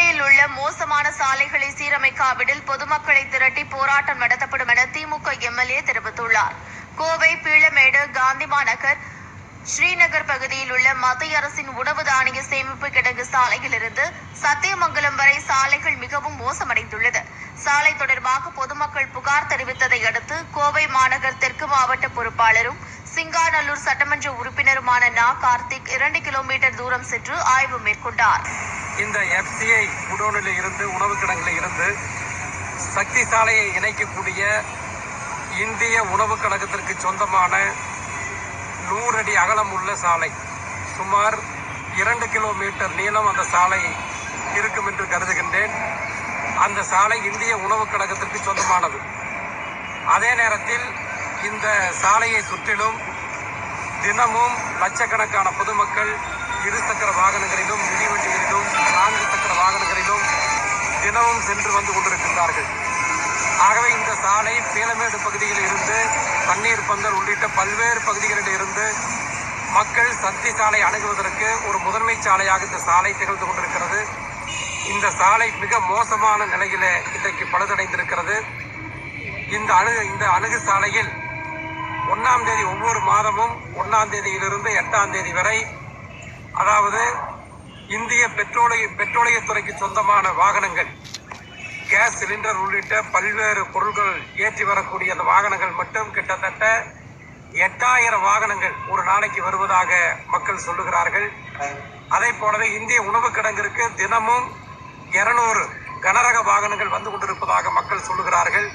மும்பையில் உள்ள மோசமான சாலைகளை சீரமைக்காவிடில் பொதுமக்களை திரட்டி போராட்டம் நடத்தப்படும் என திமுக எம்எல்ஏ தெரிவித்துள்ளார். கோவை பீளமேடு காந்திமா நகர் ஸ்ரீநகர் பகுதியில் உள்ள மத்திய அரசின் உணவு தானிய சேமிப்பு கிடங்கு சாலையிலிருந்து சத்தியமங்கலம் வரை சாலைகள் மிகவும் மோசமடைந்துள்ளது. சாலை தொடர்பாக பொதுமக்கள் புகார் தெரிவித்ததை அடுத்து கோவை மாநகர் தெற்கு மாவட்ட பொறுப்பாளரும் சிங்காநல்லூர் சட்டமன்ற உறுப்பினருமான நா. கார்த்திக் இரண்டு கிலோமீட்டர் தூரம் சென்று ஆய்வு மேற்கொண்டார். இந்த எஃப்சிஐ குடோனில் இருந்து உணவு கிடங்கில் இருந்து சக்தி சாலையை இணைக்கக்கூடிய இந்திய உணவு கழகத்திற்கு சொந்தமான நூறு அடி அகலம் உள்ள சாலை. சுமார் இரண்டு கிலோமீட்டர் நீளம் அந்த சாலை இருக்கும் என்று கருதுகின்றேன். அந்த சாலை இந்திய உணவு கழகத்திற்கு சொந்தமானது. அதே நேரத்தில் இந்த சாலையை சுற்றிலும் தினமும் லட்சக்கணக்கான பொதுமக்கள் இருசக்கர வாகனங்களிலும் மிதிவண்டிகளிலும் நான்கு சக்கர வாகனங்களிலும் தினமும் சென்று வந்து கொண்டிருக்கின்றார்கள். ஆகவே இந்த சாலை சீலமேடு பகுதியில் இருந்து தண்ணீர் பந்தல் உள்ளிட்ட பல்வேறு பகுதிகளில் இருந்து மக்கள் சக்தி சாலை அணுகுவதற்கு ஒரு முதன்மை சாலையாக இந்த சாலை திகழ்ந்து கொண்டிருக்கிறது. இந்த சாலை மிக மோசமான நிலையில இன்றைக்கு பழுதடைந்திருக்கிறது. இந்த அணு இந்த அணுகு சாலையில் ஒன்றாம் தேதி ஒவ்வொரு மாதமும் ஒன்றாம் தேதியிலிருந்து எட்டாம் தேதி வரை அதாவது இந்திய பெட்ரோலிய பெட்ரோலியத்துறைக்கு சொந்தமான வாகனங்கள். கேஸ் சிலிண்டர் உள்ளிட்ட பல்வேறு பொருட்கள் ஏற்றி வரக்கூடிய அந்த வாகனங்கள் மட்டும் கிட்டத்தட்ட எட்டாயிரம் வாகனங்கள் ஒரு நாளைக்கு வருவதாக மக்கள் சொல்லுகிறார்கள். அதே போலவே இந்திய உணவு கிடங்கிற்கு தினமும் இருநூறு கனரக வாகனங்கள் வந்து கொண்டிருப்பதாக மக்கள் சொல்லுகிறார்கள்.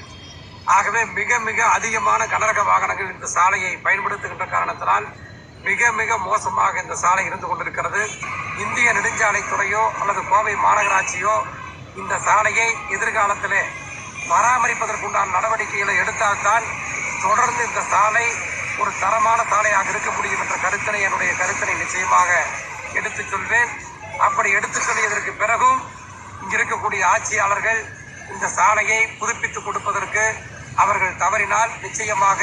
ஆகவே மிக மிக அதிகமான கனரக வாகனங்கள் இந்த சாலையை பயன்படுத்துகின்ற காரணத்தினால் மிக மிக மோசமாக இந்த சாலை இருந்து கொண்டிருக்கிறது. இந்திய நெடுஞ்சாலைத்துறையோ அல்லது கோவை மாநகராட்சியோ இந்த சாலையை எதிர்காலத்திலே பராமரிப்பதற்குண்டான நடவடிக்கைகளை எடுத்தால்தான் தொடர்ந்து இந்த சாலை ஒரு தரமான சாலையாக இருக்க முடியும் என்ற கருத்தினை என்னுடைய கருத்தினை நிச்சயமாக எடுத்துச் சொல்வேன். அப்படி எடுத்துச் சொல்லியதற்கு பிறகும் இங்க இருக்கக்கூடிய ஆட்சியாளர்கள் இந்த சாலையை புதுப்பித்துக் கொடுப்பதற்கு அவர்கள் தவறினால் நிச்சயமாக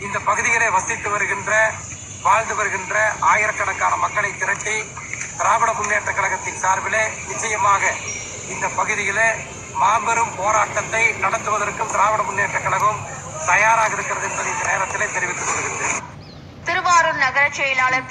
இந்த பகுதிகளை வசித்து வருகின்ற வாழ்ந்து வருகின்ற ஆயிரக்கணக்கான மக்களை திரட்டி திராவிட முன்னேற்ற கழகத்தின் சார்பிலே நிச்சயமாக இந்த பகுதியிலே மாபெரும் போராட்டத்தை நடத்துவதற்கும் திராவிட முன்னேற்ற கழகம் தயாராக இருக்கிறது என்பதை இந்த நேரத்திலே தெரிவித்துக் கொள்கின்றேன். திருவாரூர் நகர செயலாளர்